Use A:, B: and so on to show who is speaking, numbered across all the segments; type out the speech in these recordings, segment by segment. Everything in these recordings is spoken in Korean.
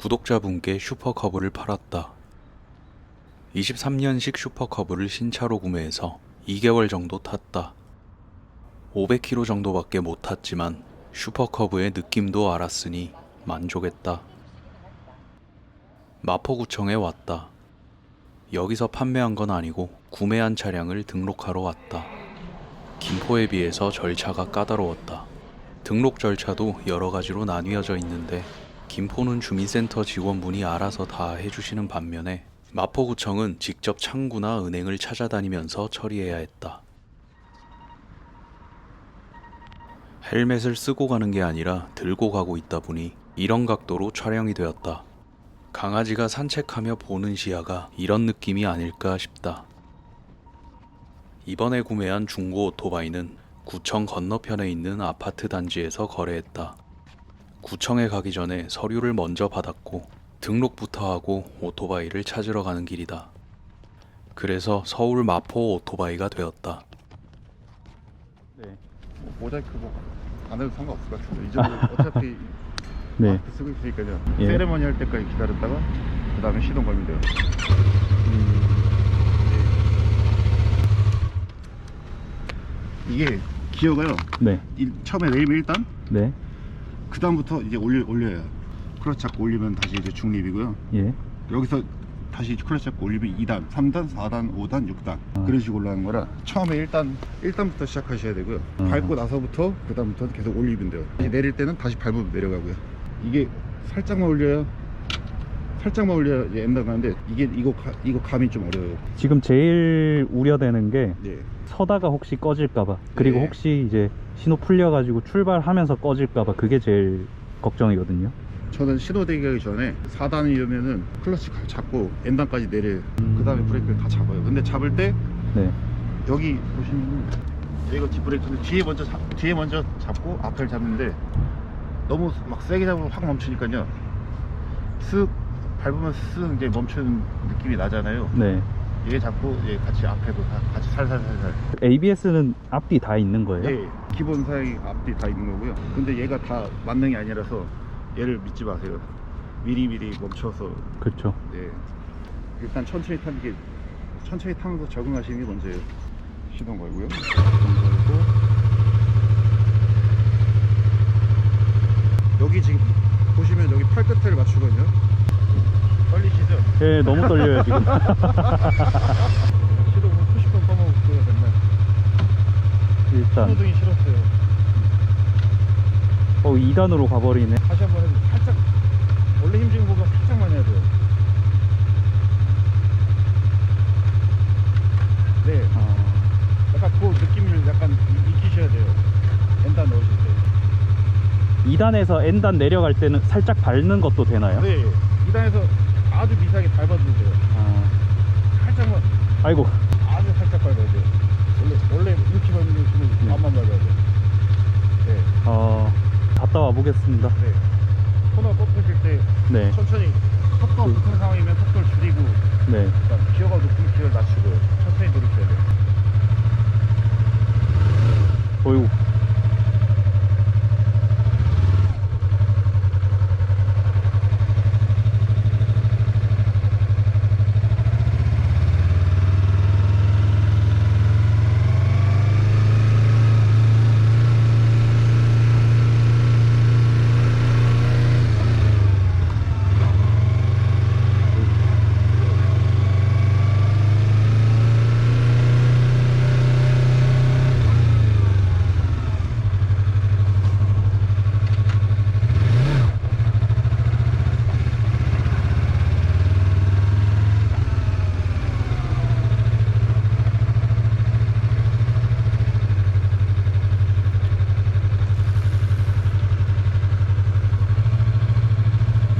A: 구독자분께 슈퍼커브를 팔았다. 23년식 슈퍼커브를 신차로 구매해서 2개월 정도 탔다. 500km 정도밖에 못 탔지만 슈퍼커브의 느낌도 알았으니 만족했다. 마포구청에 왔다. 여기서 판매한 건 아니고 구매한 차량을 등록하러 왔다. 김포에 비해서 절차가 까다로웠다. 등록 절차도 여러 가지로 나뉘어져 있는데 김포는 주민센터 직원분이 알아서 다 해주시는 반면에 마포구청은 직접 창구나 은행을 찾아다니면서 처리해야 했다. 헬멧을 쓰고 가는 게 아니라 들고 가고 있다 보니 이런 각도로 촬영이 되었다. 강아지가 산책하며 보는 시야가 이런 느낌이 아닐까 싶다. 이번에 구매한 중고 오토바이는 구청 건너편에 있는 아파트 단지에서 거래했다. 구청에 가기 전에 서류를 먼저 받았고 등록부터 하고 오토바이를 찾으러 가는 길이다. 그래서 서울 마포 오토바이가 되었다.
B: 네.
C: 뭐 모자이크 뭐 안 해도 상관없을 것 같은데 이 정도 어차피
B: 네.
C: 마스크 쓰고 있으니까요
B: 예.
C: 세레머니 할 때까지 기다렸다가 그 다음에 시동 걸면 돼요 이게 기어가요
B: 네.
C: 이- 처음에 내리면 1단
B: 네.
C: 그 다음부터 이제 올려, 올려요 클러치 잡고 올리면 다시 이제 중립이고요
B: 예.
C: 여기서 다시 클러치 잡고 올리면 2단, 3단, 4단, 5단, 6단
B: 아.
C: 그런 식으로 올라가는 거라 처음에 1단, 1단부터 시작하셔야 되고요
B: 아.
C: 밟고 나서부터 그 다음부터 계속 올리면 돼요 다시 내릴 때는 다시 밟으면 내려가고요 이게 살짝만 올려요 살짝만 올려야 이제 엔단 가는데 이게 이거 가, 이거 감이 좀 어려워요
B: 지금 제일 우려되는 게
C: 예.
B: 서다가 혹시 꺼질까봐 그리고
C: 네.
B: 혹시 이제 신호 풀려가지고 출발하면서 꺼질까봐 그게 제일 걱정이거든요.
C: 저는 신호 대기 하기 전에 4단이면은 클러치 잡고 엔단까지 내려요 그 다음에 브레이크를 다 잡아요 근데 잡을 때
B: 네.
C: 여기 보시면 이거 뒷브레이크는 뒤에 먼저 잡, 뒤에 먼저 잡고 앞을 잡는데 너무 막 세게 잡으면 확 멈추니까요 쓱 밟으면 쓱 이제 멈추는 느낌이 나잖아요
B: 네.
C: 얘 잡고 얘 같이 앞에도 다 같이 살살살살
B: ABS는 앞뒤 다 있는 거예요?
C: 예 기본 사양이 앞뒤 다 있는 거고요. 근데 얘가 다 만능이 아니라서 얘를 믿지 마세요. 미리미리 멈춰서.
B: 그렇죠.
C: 예 일단 천천히 타는 게 천천히 타면서 적응하시는 게 먼저예요. 시동 걸고요. 여기 지금 보시면 여기 팔끝을 맞추거든요. 떨리시죠?
B: 예, 너무 떨려요 지금.
C: 시동 푸시번 꺼먹고요 맨날
B: 일단.
C: 신호등이 싫었어요.
B: 어 2단으로 가버리네.
C: 다시 한번 해도 살짝 원래 힘주는 거보다 살짝만 해야 돼요. 네.
B: 아,
C: 약간 그 느낌을 약간 이- 익히셔야 돼요. 엔단 넣으실 때.
B: 2단에서 N단 내려갈 때는 살짝 밟는 것도 되나요?
C: 네. 2단에서 아주 미세하게 밟아주세요.
B: 아,
C: 살짝만.
B: 아이고.
C: 아주 살짝 밟아야 돼요. 원래 원래 이렇게 밟는 게
B: 네.
C: 앞만 밟아야 돼요 네,
B: 어, 갔다 와 보겠습니다.
C: 네. 코너 꺾으실 때
B: 네.
C: 천천히 속도가
B: 그-
C: 높은 상황이면 속도를 줄이고
B: 네.
C: 그러니까 기어가 높은 기어를 낮추고 천천히 누르셔야 돼요
B: 어이구.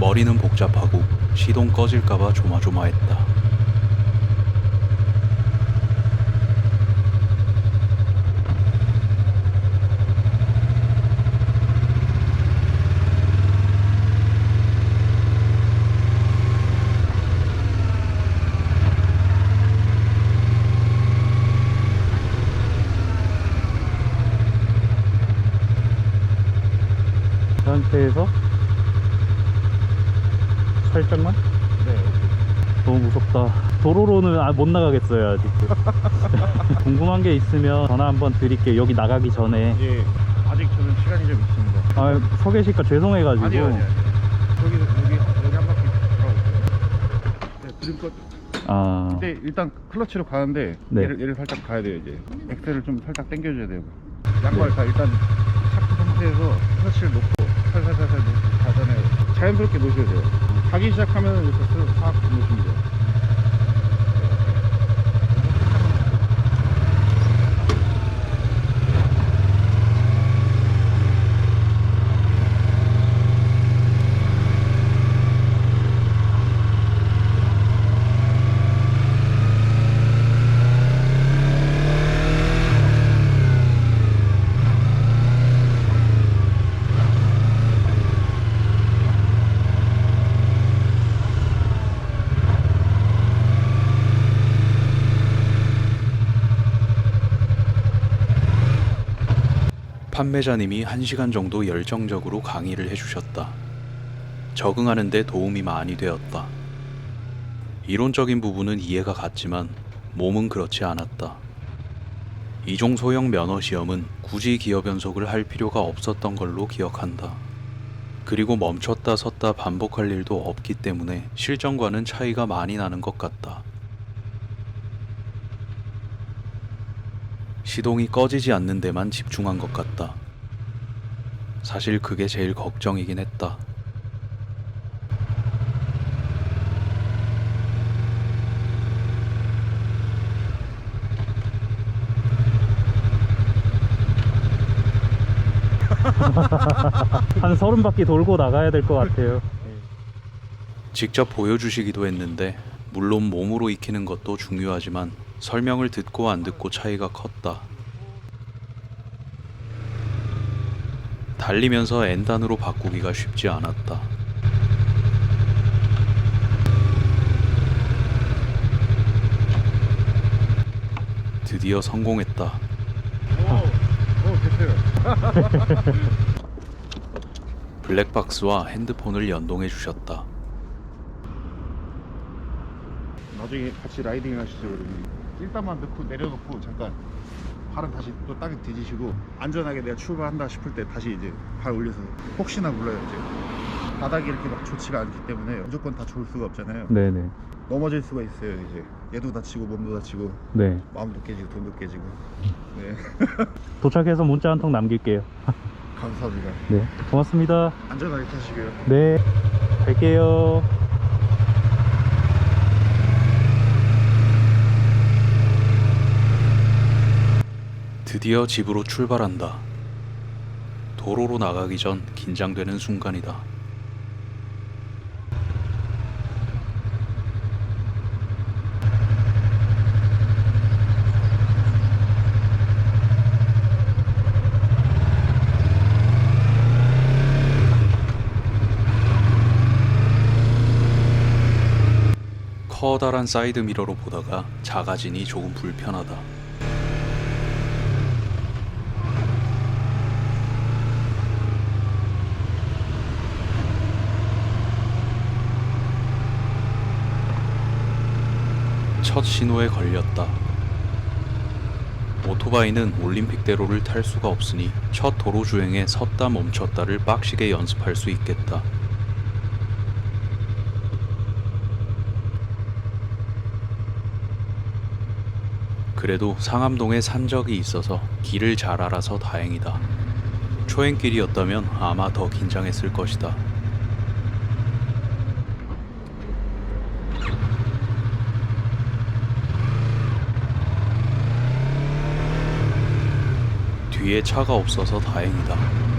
A: 머리는 복잡하고 시동 꺼질까봐 조마조마했다.
B: 상태에서 살짝만?
C: 네.
B: 너무 무섭다. 아, 못 나가겠어요 아직. 궁금한 게 있으면 전화 한번 드릴게요. 여기 나가기 전에.
C: 예. 아직 저는 시간이 좀 있습니다.
B: 아, 서 계시니까 죄송해가지고.
C: 아니요, 아니요. 여기 여기 여기 한 바퀴 돌아오세요. 네,
B: 아,
C: 근데 일단 클러치로 가는데
B: 네.
C: 얘를, 얘를 살짝 가야 돼요 이제 엑셀을 좀 살짝 당겨줘야 돼요 양발 다 일단 착수 상태에서 클러치를 놓고 살살살살 놓고 가잖아요 자연스럽게 놓으셔야 돼요 가기 시작하면 이렇게 싹 놓으시면 돼요
A: 판매자님이 1시간 정도 열정적으로 강의를 해주셨다. 적응하는데 도움이 많이 되었다. 이론적인 부분은 이해가 갔지만 몸은 그렇지 않았다. 이종 소형 면허 시험은 굳이 기어 변속을 할 필요가 없었던 걸로 기억한다. 그리고 멈췄다 섰다 반복할 일도 없기 때문에 실전과는 차이가 많이 나는 것 같다. 시동이 꺼지지 않는 데만 집중한 것 같다. 사실 그게 제일 걱정이긴 했다.
B: 한 서른 바퀴 돌고 나가야 될 것 같아요.
A: 직접 보여주시기도 했는데, 물론 몸으로 익히는 것도 중요하지만, 설명을 듣고 안 듣고 차이가 컸다. 달리면서 N단으로 바꾸기가 쉽지 않았다. 드디어 성공했다. 블랙박스와 핸드폰을 연동해 주셨다.
C: 나중에 같이 라이딩 하시죠 그러면 일단만 넣고 내려놓고 잠깐 발은 다시 또 땅에 뒤지시고 안전하게 내가 출발한다 싶을 때 다시 이제 발 올려서 혹시나 몰라요 이제 바닥이 이렇게 막 좋지가 않기 때문에 무조건 다 좋을 수가 없잖아요
B: 네네.
C: 넘어질 수가 있어요 이제 얘도 다치고 몸도 다치고
B: 네.
C: 마음도 깨지고 돈도 깨지고 네
B: 도착해서 문자 한 통 남길게요.
C: 감사합니다
B: 네. 고맙습니다.
C: 안전하게 타시고요
B: 네. 갈게요.
A: 드디어 집으로 출발한다. 도로로 나가기 전 긴장되는 순간이다. 커다란 사이드 미러로 보다가 작아지니 조금 불편하다. 첫 신호에 걸렸다. 오토바이는 올림픽대로를 탈 수가 없으니 첫 도로 주행에 섰다 멈췄다를 빡시게 연습할 수 있겠다. 그래도 상암동에 산 적이 있어서 길을 잘 알아서 다행이다. 초행길이었다면 아마 더 긴장했을 것이다. 뒤에 차가 없어서 다행이다.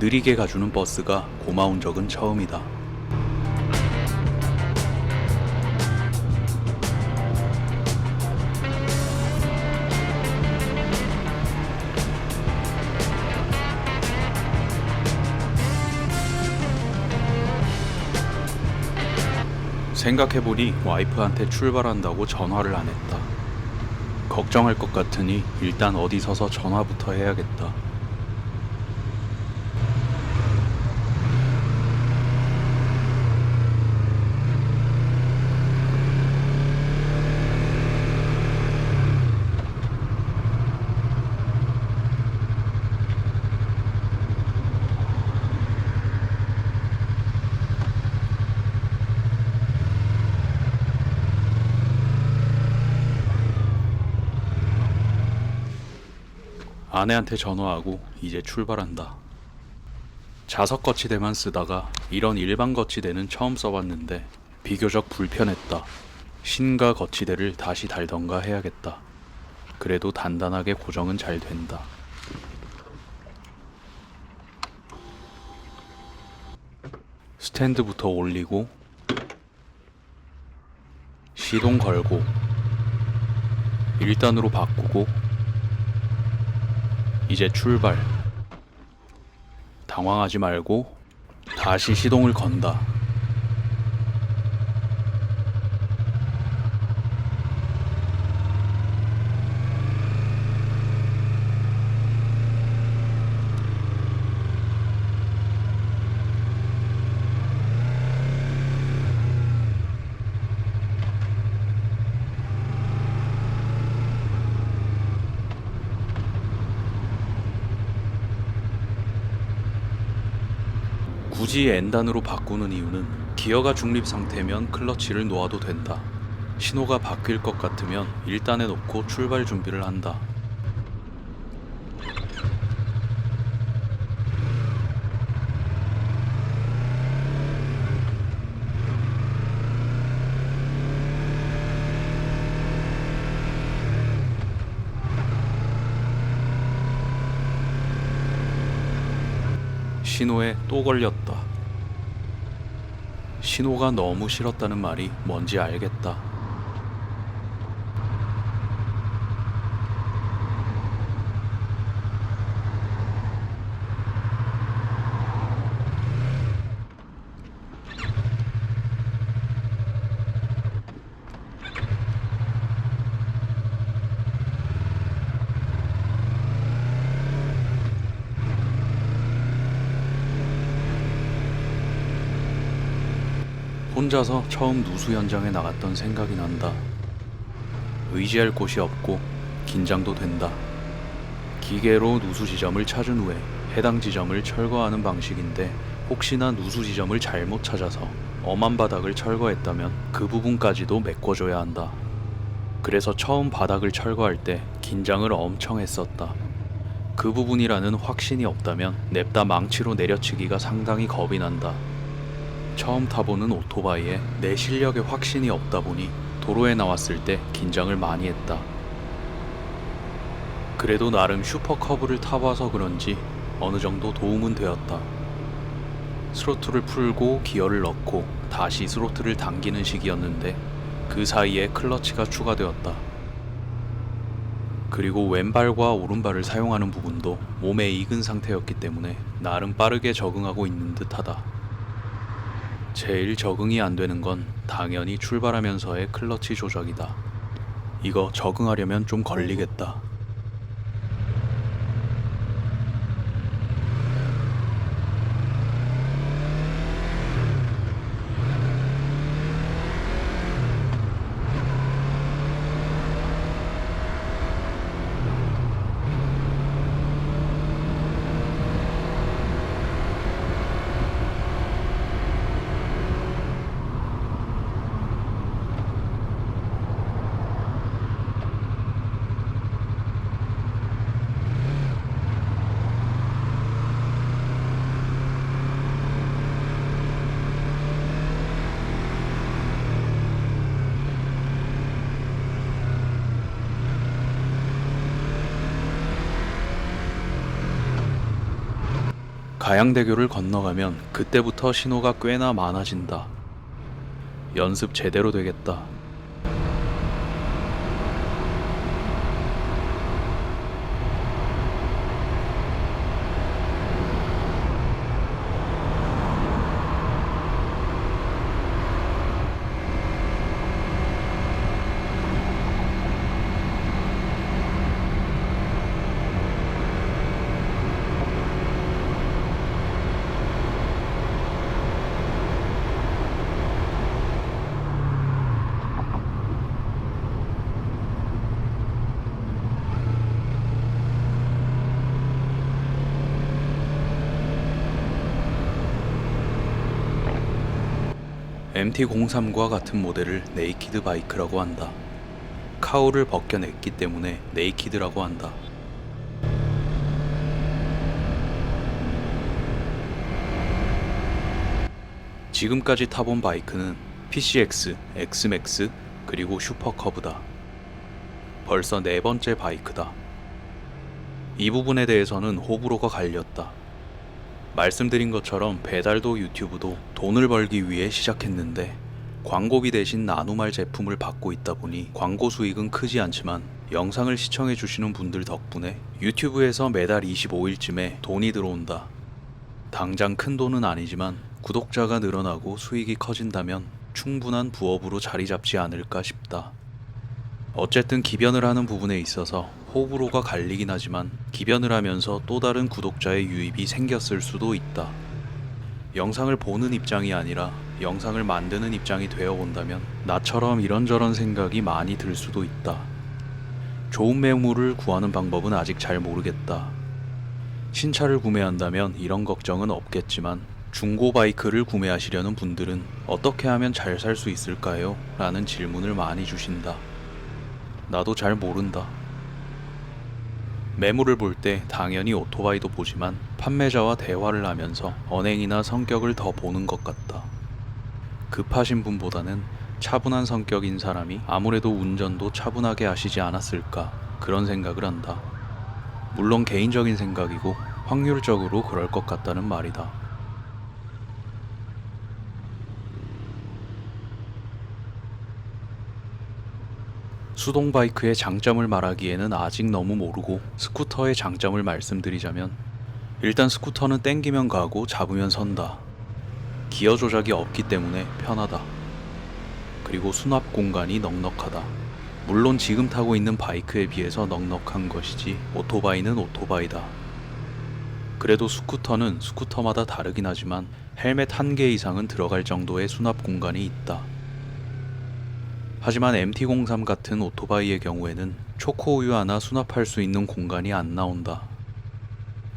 A: 느리게 가주는 버스가 고마운 적은 처음이다. 생각해보니 와이프한테 출발한다고 전화를 안 했다. 걱정할 것 같으니 일단 어디 서서 전화부터 해야겠다. 아내한테 전화하고 이제 출발한다. 자석 거치대만 쓰다가 이런 일반 거치대는 처음 써봤는데 비교적 불편했다. 신가 거치대를 다시 달던가 해야겠다. 그래도 단단하게 고정은 잘 된다. 스탠드부터 올리고 시동 걸고 1단으로 바꾸고 이제 출발. 당황하지 말고 다시 시동을 건다. 굳이 N단으로 바꾸는 이유는 기어가 중립 상태면 클러치를 놓아도 된다. 신호가 바뀔 것 같으면 1단에 놓고 출발 준비를 한다. 신호에 또 걸렸다. 신호가 너무 싫었다는 말이 뭔지 알겠다. 혼자서 처음 누수 현장에 나갔던 생각이 난다. 의지할 곳이 없고 긴장도 된다. 기계로 누수 지점을 찾은 후에 해당 지점을 철거하는 방식인데 혹시나 누수 지점을 잘못 찾아서 엄한 바닥을 철거했다면 그 부분까지도 메꿔줘야 한다. 그래서 처음 바닥을 철거할 때 긴장을 엄청 했었다. 그 부분이라는 확신이 없다면 냅다 망치로 내려치기가 상당히 겁이 난다. 처음 타보는 오토바이에 내 실력에 확신이 없다 보니 도로에 나왔을 때 긴장을 많이 했다. 그래도 나름 슈퍼커브를 타봐서 그런지 어느 정도 도움은 되었다. 스로틀을 풀고 기어를 넣고 다시 스로틀을 당기는 식이었는데 그 사이에 클러치가 추가되었다. 그리고 왼발과 오른발을 사용하는 부분도 몸에 익은 상태였기 때문에 나름 빠르게 적응하고 있는 듯하다. 제일 적응이 안 되는 건 당연히 출발하면서의 클러치 조작이다. 이거 적응하려면 좀 걸리겠다. 가양대교를 건너가면 그때부터 신호가 꽤나 많아진다. 연습 제대로 되겠다. MT-03과 같은 모델을 네이키드 바이크라고 한다. 카우를 벗겨냈기 때문에 네이키드라고 한다. 지금까지 타본 바이크는 PCX, XMAX, 그리고 슈퍼커브다. 벌써 네 번째 바이크다. 이 부분에 대해서는 호불호가 갈렸다. 말씀드린 것처럼 배달도 유튜브도 돈을 벌기 위해 시작했는데 광고비 대신 나눔할 제품을 받고 있다 보니 광고 수익은 크지 않지만 영상을 시청해 주시는 분들 덕분에 유튜브에서 매달 25일쯤에 돈이 들어온다. 당장 큰 돈은 아니지만 구독자가 늘어나고 수익이 커진다면 충분한 부업으로 자리 잡지 않을까 싶다. 어쨌든 기변을 하는 부분에 있어서 호불호가 갈리긴 하지만 기변을 하면서 또 다른 구독자의 유입이 생겼을 수도 있다. 영상을 보는 입장이 아니라 영상을 만드는 입장이 되어 본다면 나처럼 이런저런 생각이 많이 들 수도 있다. 좋은 매물을 구하는 방법은 아직 잘 모르겠다. 신차를 구매한다면 이런 걱정은 없겠지만 중고 바이크를 구매하시려는 분들은 어떻게 하면 잘 살 수 있을까요? 라는 질문을 많이 주신다. 나도 잘 모른다. 매물을 볼 때 당연히 오토바이도 보지만 판매자와 대화를 하면서 언행이나 성격을 더 보는 것 같다. 급하신 분보다는 차분한 성격인 사람이 아무래도 운전도 차분하게 하시지 않았을까 그런 생각을 한다. 물론 개인적인 생각이고 확률적으로 그럴 것 같다는 말이다. 수동 바이크의 장점을 말하기에는 아직 너무 모르고 스쿠터의 장점을 말씀드리자면 일단 스쿠터는 땡기면 가고 잡으면 선다. 기어 조작이 없기 때문에 편하다. 그리고 수납 공간이 넉넉하다. 물론 지금 타고 있는 바이크에 비해서 넉넉한 것이지 오토바이는 오토바이다. 그래도 스쿠터는 스쿠터마다 다르긴 하지만 헬멧 한 개 이상은 들어갈 정도의 수납 공간이 있다. 하지만 MT-03 같은 오토바이의 경우에는 초코우유 하나 수납할 수 있는 공간이 안 나온다.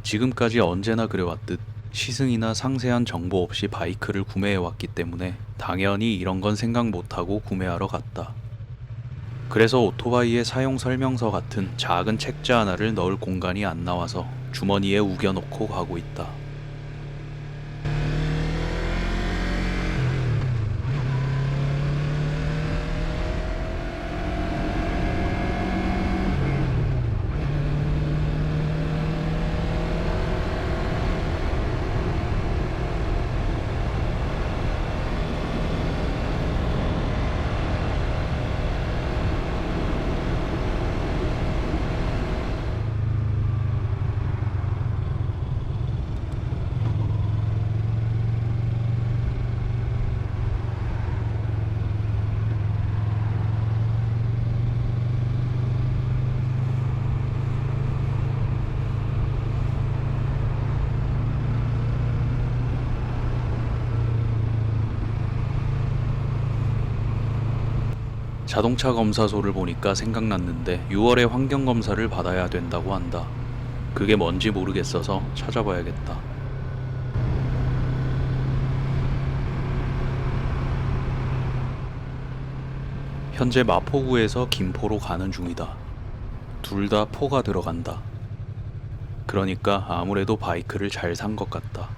A: 지금까지 언제나 그래왔듯 시승이나 상세한 정보 없이 바이크를 구매해왔기 때문에 당연히 이런 건 생각 못하고 구매하러 갔다. 그래서 오토바이의 사용 설명서 같은 작은 책자 하나를 넣을 공간이 안 나와서 주머니에 우겨놓고 가고 있다. 자동차 검사소를 보니까 생각났는데 6월에 환경 검사를 받아야 된다고 한다. 그게 뭔지 모르겠어서 찾아봐야겠다. 현재 마포구에서 김포로 가는 중이다. 둘 다 포가 들어간다. 그러니까 아무래도 바이크를 잘 산 것 같다.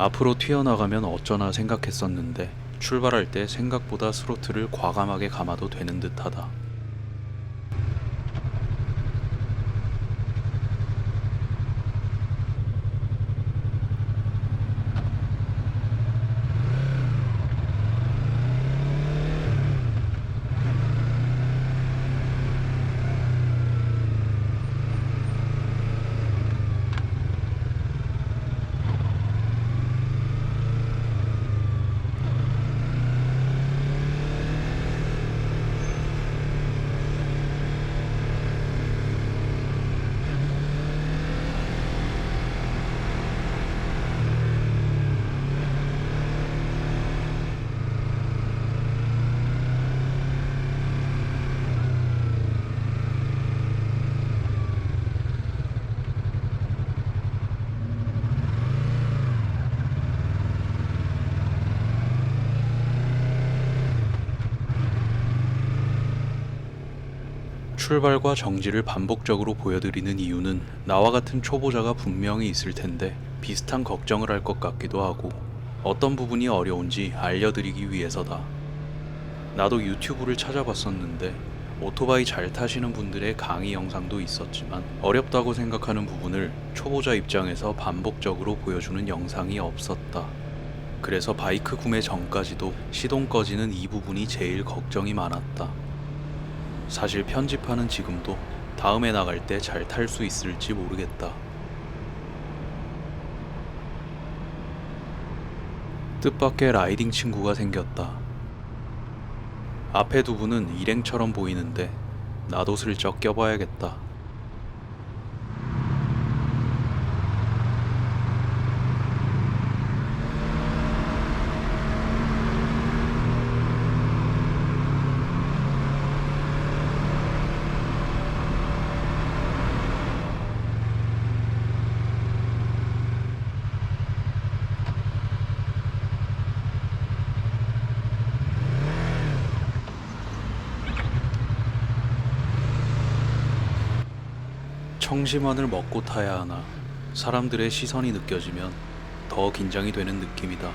A: 앞으로 튀어나가면 어쩌나 생각했었는데 출발할 때 생각보다 스로틀을 과감하게 감아도 되는 듯하다. 출발과 정지를 반복적으로 보여드리는 이유는 나와 같은 초보자가 분명히 있을 텐데 비슷한 걱정을 할 것 같기도 하고 어떤 부분이 어려운지 알려드리기 위해서다. 나도 유튜브를 찾아봤었는데 오토바이 잘 타시는 분들의 강의 영상도 있었지만 어렵다고 생각하는 부분을 초보자 입장에서 반복적으로 보여주는 영상이 없었다. 그래서 바이크 구매 전까지도 시동 꺼지는 이 부분이 제일 걱정이 많았다. 사실 편집하는 지금도 다음에 나갈 때 잘 탈 수 있을지 모르겠다. 뜻밖의 라이딩 친구가 생겼다. 앞에 두 분은 일행처럼 보이는데 나도 슬쩍 껴봐야겠다. 청심환을 먹고 타야 하나 사람들의 시선이 느껴지면 더 긴장이 되는 느낌이다.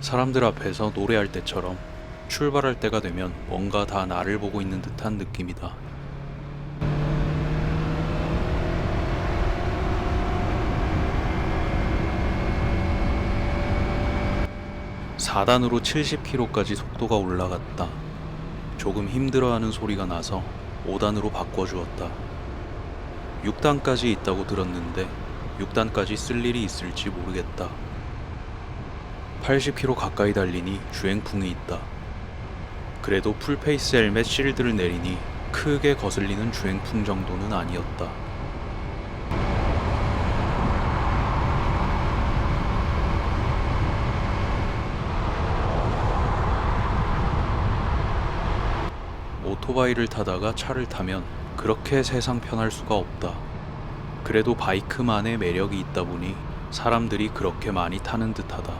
A: 사람들 앞에서 노래할 때처럼 출발할 때가 되면 뭔가 다 나를 보고 있는 듯한 느낌이다. 사단으로 70km까지 속도가 올라갔다. 조금 힘들어하는 소리가 나서 5단으로 바꿔주었다. 6단까지 있다고 들었는데 6단까지 쓸 일이 있을지 모르겠다. 80km 가까이 달리니 주행풍이 있다. 그래도 풀페이스 헬멧 실드를 내리니 크게 거슬리는 주행풍 정도는 아니었다. 오토바이를 타다가 차를 타면 그렇게 세상 편할 수가 없다. 그래도 바이크만의 매력이 있다 보니 사람들이 그렇게 많이 타는 듯하다.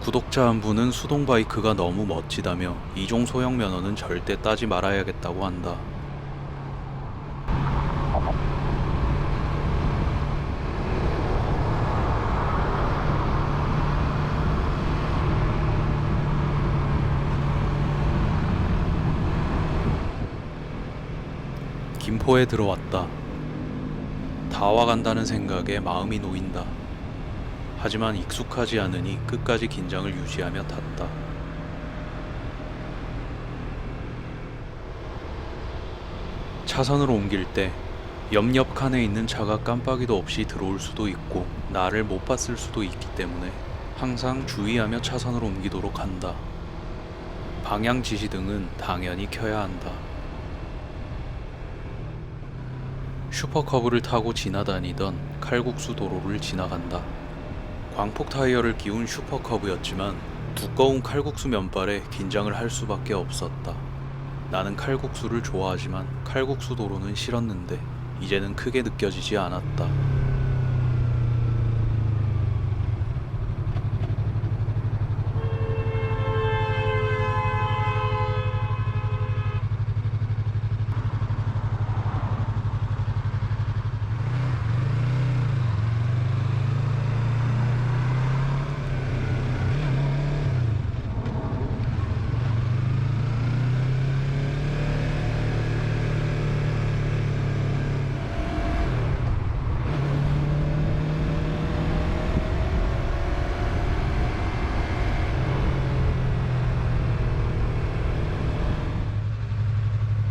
A: 구독자 한 분은 수동 바이크가 너무 멋지다며 이종 소형 면허는 절대 따지 말아야겠다고 한다. 김포에 들어왔다. 다 와간다는 생각에 마음이 놓인다. 하지만 익숙하지 않으니 끝까지 긴장을 유지하며 탔다. 차선으로 옮길 때 옆옆 칸에 있는 차가 깜빡이도 없이 들어올 수도 있고 나를 못 봤을 수도 있기 때문에 항상 주의하며 차선으로 옮기도록 한다. 방향 지시등은 당연히 켜야 한다. 슈퍼커브를 타고 지나다니던 칼국수 도로를 지나간다. 광폭 타이어를 끼운 슈퍼커브였지만 두꺼운 칼국수 면발에 긴장을 할 수밖에 없었다. 나는 칼국수를 좋아하지만 칼국수 도로는 싫었는데 이제는 크게 느껴지지 않았다.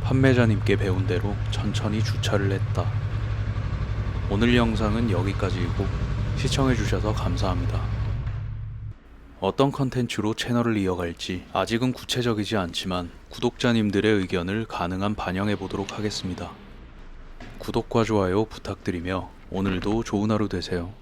A: 판매자님께 배운 대로 천천히 주차를 했다. 오늘 영상은 여기까지이고 시청해주셔서 감사합니다. 어떤 컨텐츠로 채널을 이어갈지 아직은 구체적이지 않지만 구독자님들의 의견을 가능한 반영해 보도록 하겠습니다. 구독과 좋아요 부탁드리며 오늘도 좋은 하루 되세요.